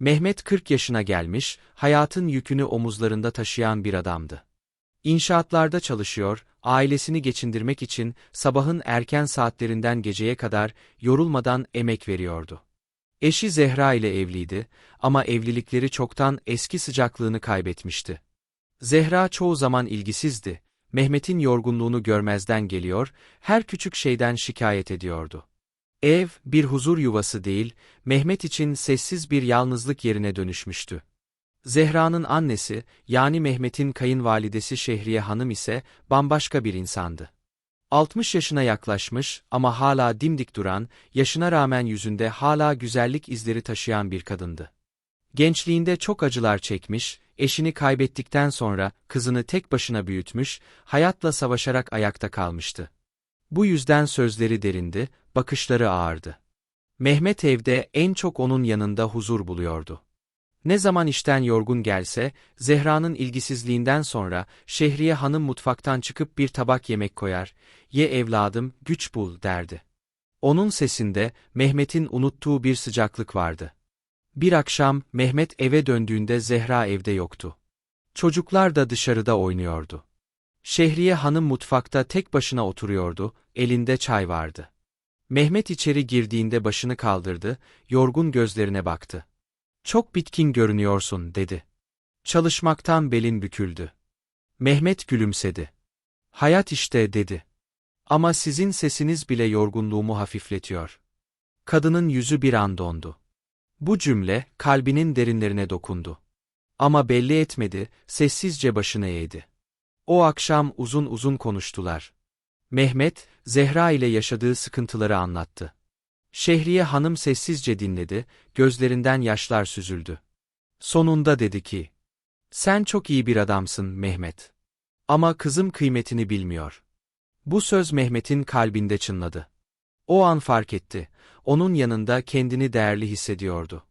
Mehmet 40 yaşına gelmiş, hayatın yükünü omuzlarında taşıyan bir adamdı. İnşaatlarda çalışıyor, ailesini geçindirmek için sabahın erken saatlerinden geceye kadar yorulmadan emek veriyordu. Eşi Zehra ile evliydi ama evlilikleri çoktan eski sıcaklığını kaybetmişti. Zehra çoğu zaman ilgisizdi, Mehmet'in yorgunluğunu görmezden geliyor, her küçük şeyden şikayet ediyordu. Ev, bir huzur yuvası değil, Mehmet için sessiz bir yalnızlık yerine dönüşmüştü. Zehra'nın annesi, yani Mehmet'in kayınvalidesi Şehriye Hanım ise bambaşka bir insandı. 60 yaşına yaklaşmış ama hala dimdik duran, yaşına rağmen yüzünde hala güzellik izleri taşıyan bir kadındı. Gençliğinde çok acılar çekmiş, eşini kaybettikten sonra kızını tek başına büyütmüş, hayatla savaşarak ayakta kalmıştı. Bu yüzden sözleri derindi, bakışları ağırdı. Mehmet evde en çok onun yanında huzur buluyordu. Ne zaman işten yorgun gelse, Zehra'nın ilgisizliğinden sonra Şehriye Hanım mutfaktan çıkıp bir tabak yemek koyar, ye evladım, güç bul derdi. Onun sesinde Mehmet'in unuttuğu bir sıcaklık vardı. Bir akşam Mehmet eve döndüğünde Zehra evde yoktu. Çocuklar da dışarıda oynuyordu. Şehriye Hanım mutfakta tek başına oturuyordu, elinde çay vardı. Mehmet içeri girdiğinde başını kaldırdı, yorgun gözlerine baktı. Çok bitkin görünüyorsun, dedi. Çalışmaktan belin büküldü. Mehmet gülümsedi. Hayat işte, dedi. Ama sizin sesiniz bile yorgunluğumu hafifletiyor. Kadının yüzü bir an dondu. Bu cümle, kalbinin derinlerine dokundu. Ama belli etmedi, sessizce başını eğdi. O akşam uzun uzun konuştular. Mehmet, Zehra ile yaşadığı sıkıntıları anlattı. Şehriye hanım sessizce dinledi, gözlerinden yaşlar süzüldü. Sonunda dedi ki, sen çok iyi bir adamsın Mehmet. Ama kızım kıymetini bilmiyor. Bu söz Mehmet'in kalbinde çınladı. O an fark etti, onun yanında kendini değerli hissediyordu.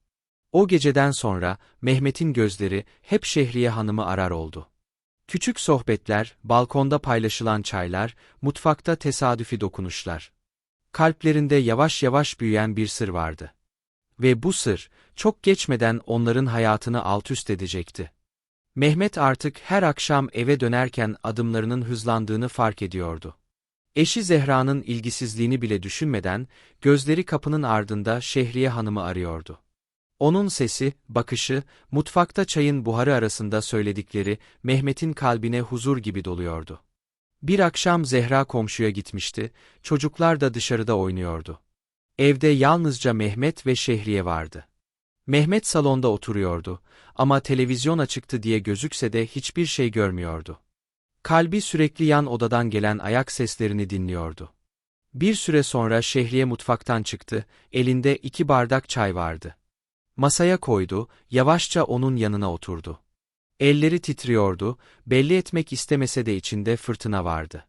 O geceden sonra Mehmet'in gözleri hep Şehriye Hanım'ı arar oldu. Küçük sohbetler, balkonda paylaşılan çaylar, mutfakta tesadüfi dokunuşlar. Kalplerinde yavaş yavaş büyüyen bir sır vardı. Ve bu sır, çok geçmeden onların hayatını altüst edecekti. Mehmet artık her akşam eve dönerken adımlarının hızlandığını fark ediyordu. Eşi Zehra'nın ilgisizliğini bile düşünmeden, gözleri kapının ardında Şehriye Hanım'ı arıyordu. Onun sesi, bakışı, mutfakta çayın buharı arasında söyledikleri Mehmet'in kalbine huzur gibi doluyordu. Bir akşam Zehra komşuya gitmişti, çocuklar da dışarıda oynuyordu. Evde yalnızca Mehmet ve Şehriye vardı. Mehmet salonda oturuyordu ama televizyon açıktı diye gözükse de hiçbir şey görmüyordu. Kalbi sürekli yan odadan gelen ayak seslerini dinliyordu. Bir süre sonra Şehriye mutfaktan çıktı, elinde iki bardak çay vardı. Masaya koydu, yavaşça onun yanına oturdu. Elleri titriyordu, belli etmek istemese de içinde fırtına vardı.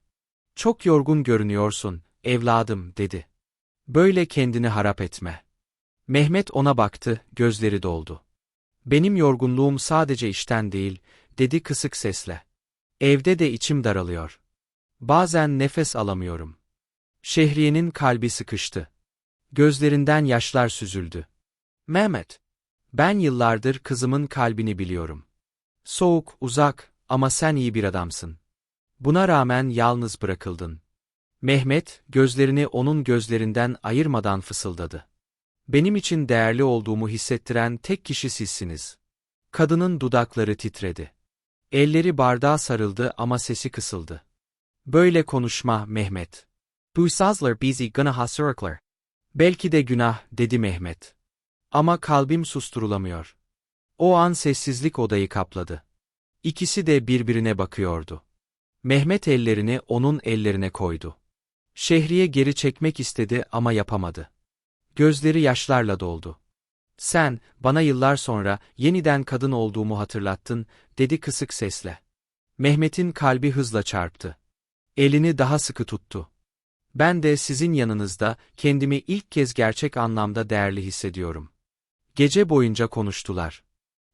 Çok yorgun görünüyorsun, evladım, dedi. Böyle kendini harap etme. Mehmet ona baktı, gözleri doldu. Benim yorgunluğum sadece işten değil, dedi kısık sesle. Evde de içim daralıyor. Bazen nefes alamıyorum. Şehriye'nin kalbi sıkıştı. Gözlerinden yaşlar süzüldü. Mehmet, ben yıllardır kızımın kalbini biliyorum. Soğuk, uzak ama sen iyi bir adamsın. Buna rağmen yalnız bırakıldın. Mehmet, gözlerini onun gözlerinden ayırmadan fısıldadı. Benim için değerli olduğumu hissettiren tek kişi sizsiniz. Kadının dudakları titredi. Elleri bardağa sarıldı ama sesi kısıldı. Böyle konuşma Mehmet. Bu sazlar bizi günaha sürükler. Belki de günah, dedi Mehmet. Ama kalbim susturulamıyor. O an sessizlik odayı kapladı. İkisi de birbirine bakıyordu. Mehmet ellerini onun ellerine koydu. Şehriye geri çekmek istedi ama yapamadı. Gözleri yaşlarla doldu. Sen, bana yıllar sonra yeniden kadın olduğumu hatırlattın, dedi kısık sesle. Mehmet'in kalbi hızla çarptı. Elini daha sıkı tuttu. Ben de sizin yanınızda kendimi ilk kez gerçek anlamda değerli hissediyorum. Gece boyunca konuştular.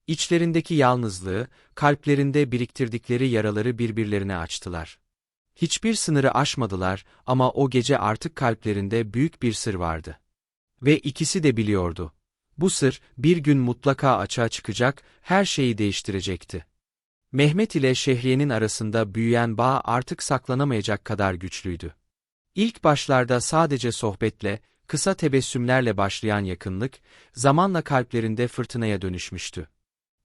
İçlerindeki yalnızlığı, kalplerinde biriktirdikleri yaraları birbirlerine açtılar. Hiçbir sınırı aşmadılar ama o gece artık kalplerinde büyük bir sır vardı. Ve ikisi de biliyordu. Bu sır, bir gün mutlaka açığa çıkacak, her şeyi değiştirecekti. Mehmet ile Şehriye'nin arasında büyüyen bağ artık saklanamayacak kadar güçlüydü. İlk başlarda sadece sohbetle, kısa tebessümlerle başlayan yakınlık, zamanla kalplerinde fırtınaya dönüşmüştü.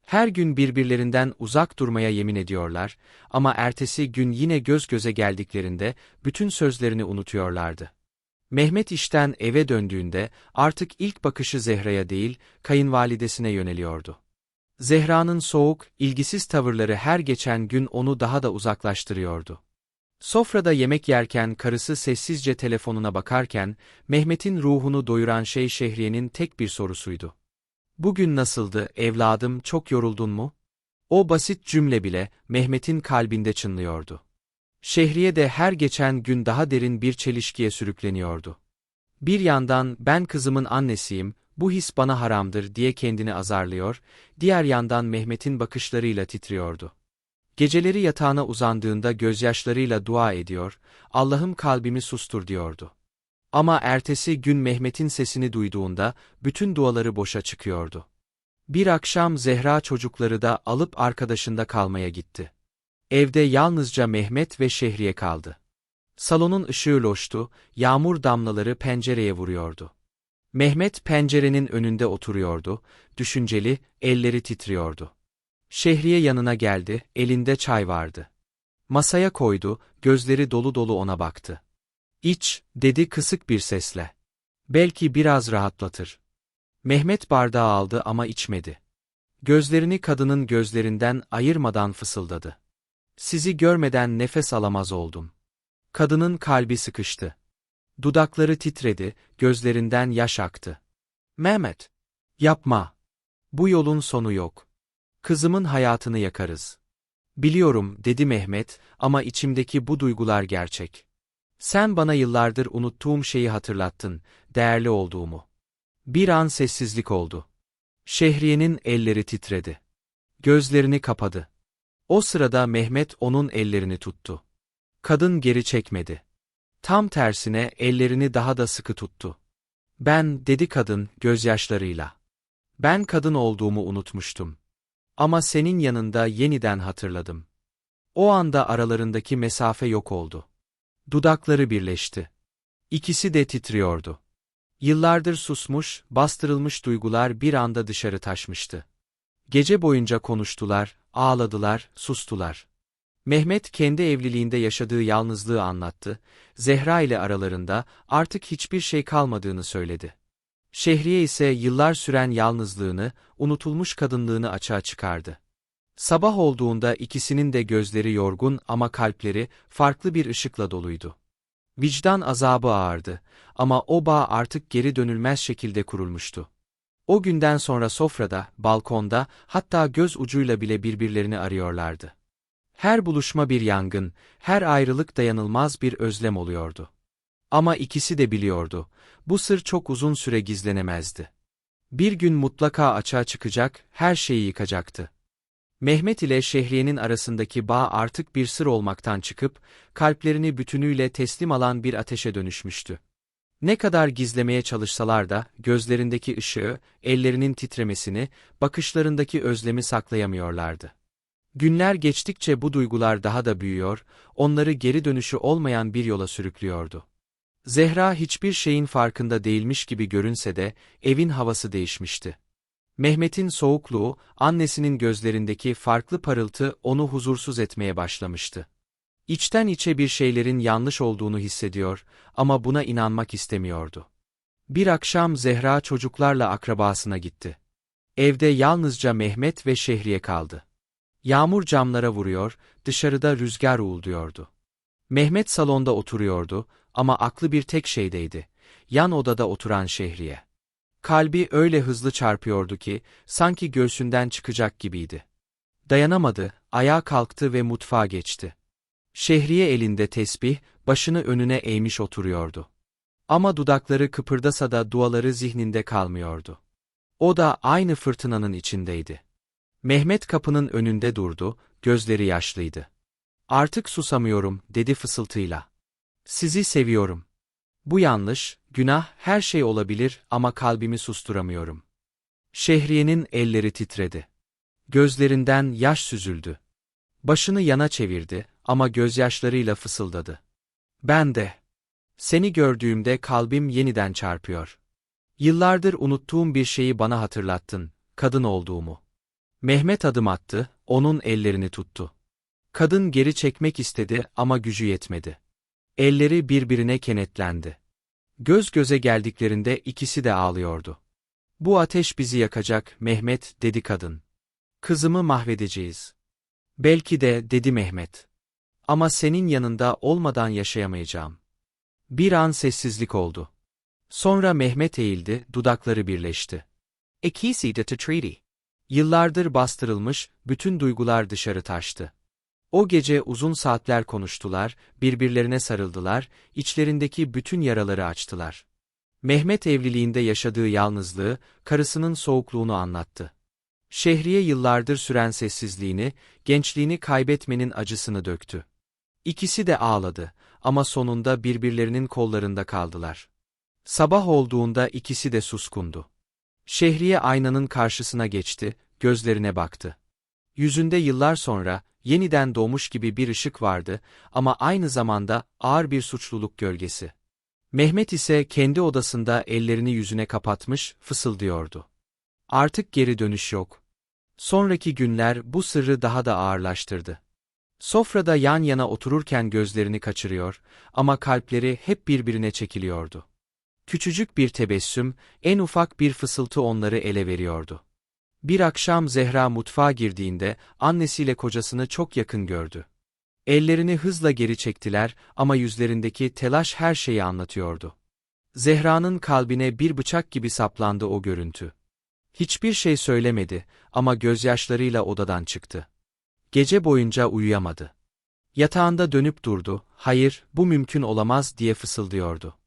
Her gün birbirlerinden uzak durmaya yemin ediyorlar ama ertesi gün yine göz göze geldiklerinde bütün sözlerini unutuyorlardı. Mehmet işten eve döndüğünde artık ilk bakışı Zehra'ya değil, kayınvalidesine yöneliyordu. Zehra'nın soğuk, ilgisiz tavırları her geçen gün onu daha da uzaklaştırıyordu. Sofrada yemek yerken karısı sessizce telefonuna bakarken, Mehmet'in ruhunu doyuran şey Şehriye'nin tek bir sorusuydu. Bugün nasıldı, evladım, çok yoruldun mu? O basit cümle bile, Mehmet'in kalbinde çınlıyordu. Şehriye de her geçen gün daha derin bir çelişkiye sürükleniyordu. Bir yandan, ben kızımın annesiyim, bu his bana haramdır diye kendini azarlıyor, diğer yandan Mehmet'in bakışlarıyla titriyordu. Geceleri yatağına uzandığında gözyaşlarıyla dua ediyor, Allah'ım kalbimi sustur diyordu. Ama ertesi gün Mehmet'in sesini duyduğunda, bütün duaları boşa çıkıyordu. Bir akşam Zehra çocukları da alıp arkadaşında kalmaya gitti. Evde yalnızca Mehmet ve Şehriye kaldı. Salonun ışığı loştu, yağmur damlaları pencereye vuruyordu. Mehmet pencerenin önünde oturuyordu, düşünceli, elleri titriyordu. Şehriye yanına geldi, elinde çay vardı. Masaya koydu, gözleri dolu dolu ona baktı. İç, dedi kısık bir sesle. Belki biraz rahatlatır. Mehmet bardağı aldı ama içmedi. Gözlerini kadının gözlerinden ayırmadan fısıldadı. Sizi görmeden nefes alamaz oldum. Kadının kalbi sıkıştı. Dudakları titredi, gözlerinden yaş aktı. Mehmet! Yapma! Bu yolun sonu yok. Kızımın hayatını yakarız. Biliyorum, dedi Mehmet, ama içimdeki bu duygular gerçek. Sen bana yıllardır unuttuğum şeyi hatırlattın, değerli olduğumu. Bir an sessizlik oldu. Şehriye'nin elleri titredi. Gözlerini kapadı. O sırada Mehmet onun ellerini tuttu. Kadın geri çekmedi. Tam tersine ellerini daha da sıkı tuttu. Ben, dedi kadın, gözyaşlarıyla. Ben kadın olduğumu unutmuştum. Ama senin yanında yeniden hatırladım. O anda aralarındaki mesafe yok oldu. Dudakları birleşti. İkisi de titriyordu. Yıllardır susmuş, bastırılmış duygular bir anda dışarı taşmıştı. Gece boyunca konuştular, ağladılar, sustular. Mehmet kendi evliliğinde yaşadığı yalnızlığı anlattı, Zehra ile aralarında artık hiçbir şey kalmadığını söyledi. Şehriye ise yıllar süren yalnızlığını, unutulmuş kadınlığını açığa çıkardı. Sabah olduğunda ikisinin de gözleri yorgun ama kalpleri farklı bir ışıkla doluydu. Vicdan azabı ağırdı ama o bağ artık geri dönülmez şekilde kurulmuştu. O günden sonra sofrada, balkonda, hatta göz ucuyla bile birbirlerini arıyorlardı. Her buluşma bir yangın, her ayrılık dayanılmaz bir özlem oluyordu. Ama ikisi de biliyordu, bu sır çok uzun süre gizlenemezdi. Bir gün mutlaka açığa çıkacak, her şeyi yıkacaktı. Mehmet ile Şehriye'nin arasındaki bağ artık bir sır olmaktan çıkıp, kalplerini bütünüyle teslim alan bir ateşe dönüşmüştü. Ne kadar gizlemeye çalışsalar da, gözlerindeki ışığı, ellerinin titremesini, bakışlarındaki özlemi saklayamıyorlardı. Günler geçtikçe bu duygular daha da büyüyor, onları geri dönüşü olmayan bir yola sürüklüyordu. Zehra hiçbir şeyin farkında değilmiş gibi görünse de, evin havası değişmişti. Mehmet'in soğukluğu, annesinin gözlerindeki farklı parıltı onu huzursuz etmeye başlamıştı. İçten içe bir şeylerin yanlış olduğunu hissediyor ama buna inanmak istemiyordu. Bir akşam Zehra çocuklarla akrabasına gitti. Evde yalnızca Mehmet ve Şehriye kaldı. Yağmur camlara vuruyor, dışarıda rüzgar uğulduyordu. Mehmet salonda oturuyordu ama aklı bir tek şeydeydi, yan odada oturan Şehriye. Kalbi öyle hızlı çarpıyordu ki, sanki göğsünden çıkacak gibiydi. Dayanamadı, ayağa kalktı ve mutfağa geçti. Şehriye elinde tesbih, başını önüne eğmiş oturuyordu. Ama dudakları kıpırdasa da duaları zihninde kalmıyordu. O da aynı fırtınanın içindeydi. Mehmet kapının önünde durdu, gözleri yaşlıydı. Artık susamıyorum, dedi fısıltıyla. Sizi seviyorum. Bu yanlış, günah, her şey olabilir ama kalbimi susturamıyorum. Şehriye'nin elleri titredi. Gözlerinden yaş süzüldü. Başını yana çevirdi ama gözyaşlarıyla fısıldadı. Ben de. Seni gördüğümde kalbim yeniden çarpıyor. Yıllardır unuttuğum bir şeyi bana hatırlattın, kadın olduğumu. Mehmet adım attı, onun ellerini tuttu. Kadın geri çekmek istedi ama gücü yetmedi. Elleri birbirine kenetlendi. Göz göze geldiklerinde ikisi de ağlıyordu. Bu ateş bizi yakacak, Mehmet, dedi kadın. Kızımı mahvedeceğiz. Belki de, dedi Mehmet. Ama senin yanında olmadan yaşayamayacağım. Bir an sessizlik oldu. Sonra Mehmet eğildi, dudakları birleşti. Ekisi de treaty. Yıllardır bastırılmış, bütün duygular dışarı taştı. O gece uzun saatler konuştular, birbirlerine sarıldılar, içlerindeki bütün yaraları açtılar. Mehmet evliliğinde yaşadığı yalnızlığı, karısının soğukluğunu anlattı. Şehriye yıllardır süren sessizliğini, gençliğini kaybetmenin acısını döktü. İkisi de ağladı ama sonunda birbirlerinin kollarında kaldılar. Sabah olduğunda ikisi de suskundu. Şehriye aynanın karşısına geçti, gözlerine baktı. Yüzünde yıllar sonra, yeniden doğmuş gibi bir ışık vardı ama aynı zamanda ağır bir suçluluk gölgesi. Mehmet ise kendi odasında ellerini yüzüne kapatmış, fısıldıyordu. Artık geri dönüş yok. Sonraki günler bu sırrı daha da ağırlaştırdı. Sofrada yan yana otururken gözlerini kaçırıyor ama kalpleri hep birbirine çekiliyordu. Küçücük bir tebessüm, en ufak bir fısıltı onları ele veriyordu. Bir akşam Zehra mutfağa girdiğinde annesiyle kocasını çok yakın gördü. Ellerini hızla geri çektiler ama yüzlerindeki telaş her şeyi anlatıyordu. Zehra'nın kalbine bir bıçak gibi saplandı o görüntü. Hiçbir şey söylemedi ama gözyaşlarıyla odadan çıktı. Gece boyunca uyuyamadı. Yatağında dönüp durdu, hayır, bu mümkün olamaz diye fısıldıyordu.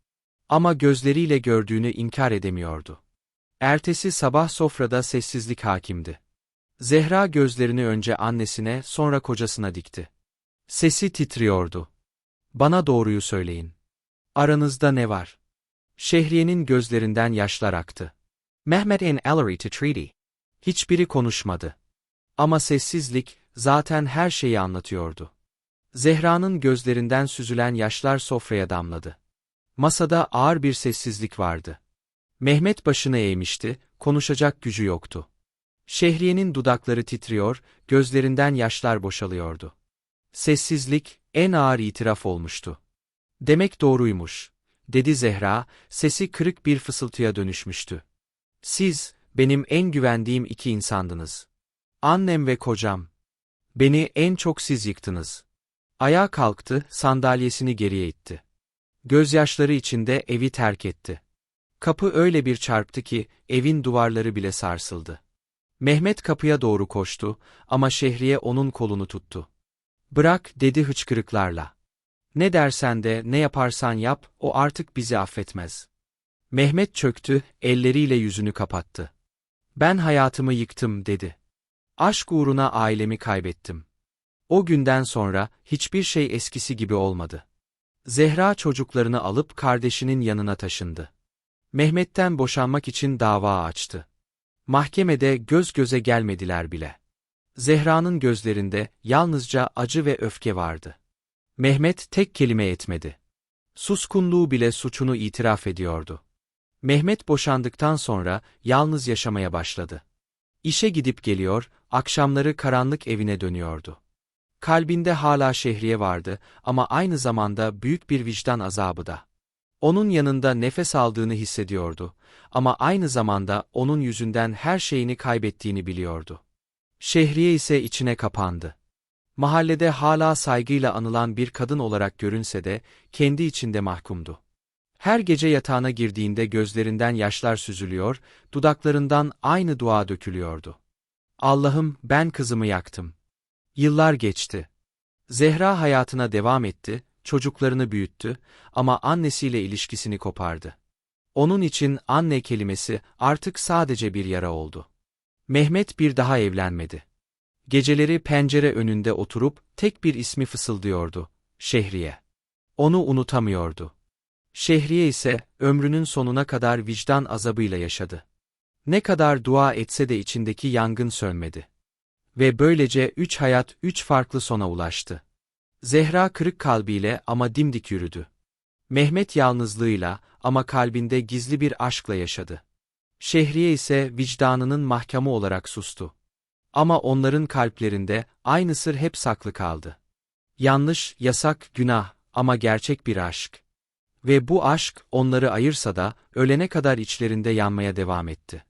Ama gözleriyle gördüğünü inkar edemiyordu. Ertesi sabah sofrada sessizlik hakimdi. Zehra gözlerini önce annesine sonra kocasına dikti. Sesi titriyordu. Bana doğruyu söyleyin. Aranızda ne var? Şehriye'nin gözlerinden yaşlar aktı. Mehmet in Ellery to treaty. Hiçbiri konuşmadı. Ama sessizlik, zaten her şeyi anlatıyordu. Zehra'nın gözlerinden süzülen yaşlar sofraya damladı. Masada ağır bir sessizlik vardı. Mehmet başını eğmişti, konuşacak gücü yoktu. Şehriye'nin dudakları titriyor, gözlerinden yaşlar boşalıyordu. Sessizlik, en ağır itiraf olmuştu. Demek doğruymuş, dedi Zehra, sesi kırık bir fısıltıya dönüşmüştü. Siz, benim en güvendiğim iki insandınız. Annem ve kocam. Beni en çok siz yıktınız. Ayağa kalktı, sandalyesini geriye itti. Gözyaşları içinde evi terk etti. Kapı öyle bir çarptı ki, evin duvarları bile sarsıldı. Mehmet kapıya doğru koştu ama Şehriye onun kolunu tuttu. Bırak, dedi hıçkırıklarla. Ne dersen de, ne yaparsan yap, o artık bizi affetmez. Mehmet çöktü, elleriyle yüzünü kapattı. Ben hayatımı yıktım, dedi. Aşk uğruna ailemi kaybettim. O günden sonra, hiçbir şey eskisi gibi olmadı. Zehra çocuklarını alıp kardeşinin yanına taşındı. Mehmet'ten boşanmak için dava açtı. Mahkemede göz göze gelmediler bile. Zehra'nın gözlerinde yalnızca acı ve öfke vardı. Mehmet tek kelime etmedi. Suskunluğu bile suçunu itiraf ediyordu. Mehmet boşandıktan sonra yalnız yaşamaya başladı. İşe gidip geliyor, akşamları karanlık evine dönüyordu. Kalbinde hala şehriye vardı ama aynı zamanda büyük bir vicdan azabı da. Onun yanında nefes aldığını hissediyordu ama aynı zamanda onun yüzünden her şeyini kaybettiğini biliyordu. Şehriye ise içine kapandı. Mahallede hala saygıyla anılan bir kadın olarak görünse de kendi içinde mahkumdu. Her gece yatağına girdiğinde gözlerinden yaşlar süzülüyor, dudaklarından aynı dua dökülüyordu. Allah'ım ben kızımı yaktım. Yıllar geçti. Zehra hayatına devam etti, çocuklarını büyüttü ama annesiyle ilişkisini kopardı. Onun için anne kelimesi artık sadece bir yara oldu. Mehmet bir daha evlenmedi. Geceleri pencere önünde oturup tek bir ismi fısıldıyordu, Şehriye. Onu unutamıyordu. Şehriye ise ömrünün sonuna kadar vicdan azabıyla yaşadı. Ne kadar dua etse de içindeki yangın sönmedi. Ve böylece üç hayat üç farklı sona ulaştı. Zehra kırık kalbiyle ama dimdik yürüdü. Mehmet yalnızlığıyla ama kalbinde gizli bir aşkla yaşadı. Şehriye ise vicdanının mahkamı olarak sustu. Ama onların kalplerinde aynı sır hep saklı kaldı. Yanlış, yasak, günah ama gerçek bir aşk. Ve bu aşk onları ayırsa da ölene kadar içlerinde yanmaya devam etti.